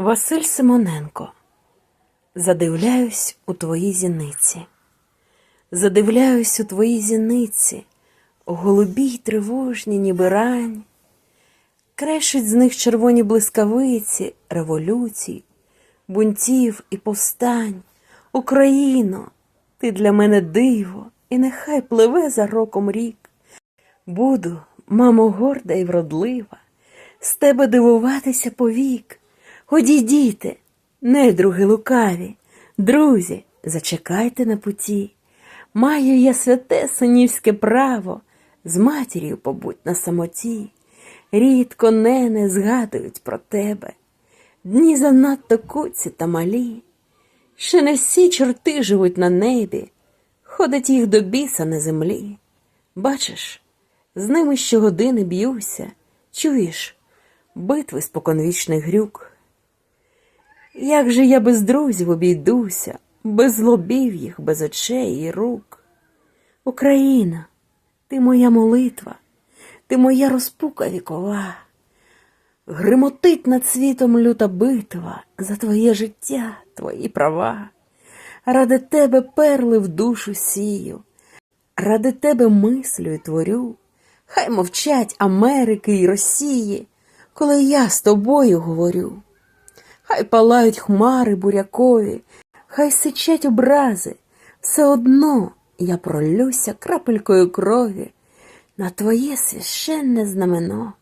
Василь Симоненко. Задивляюсь у твої зіниці. Задивляюсь у твої зіниці, голубі й тривожні, ніби рань. Крешуть з них червоні блискавиці, революцій, бунтів і повстань. Україно, ти для мене диво, і нехай пливе за роком рік. Буду, мамо, горда і вродлива, з тебе дивуватися повік. Ході, діти, недруги лукаві, друзі, зачекайте на путі. Маю я святе синівське право, з матір'ю побудь на самоті. Рідко нене згадують про тебе. Дні занадто куці та малі. Ще не всі чорти живуть на небі, ходить їх до біса на землі. Бачиш, з ними щогодини б'юся, чуєш, битви споконвічних грюк. Як же я без друзів обійдуся, без лобів їх, без очей і рук? Україна, ти моя молитва, ти моя розпука вікова. Гримотить над світом люта битва за твоє життя, твої права. Ради тебе перли в душу сію, ради тебе мислю і творю. Хай мовчать Америки й Росії, коли я з тобою говорю. Хай палають хмари бурякові, хай сичать образи, все одно я пролюся крапелькою крові на твоє священне знамено.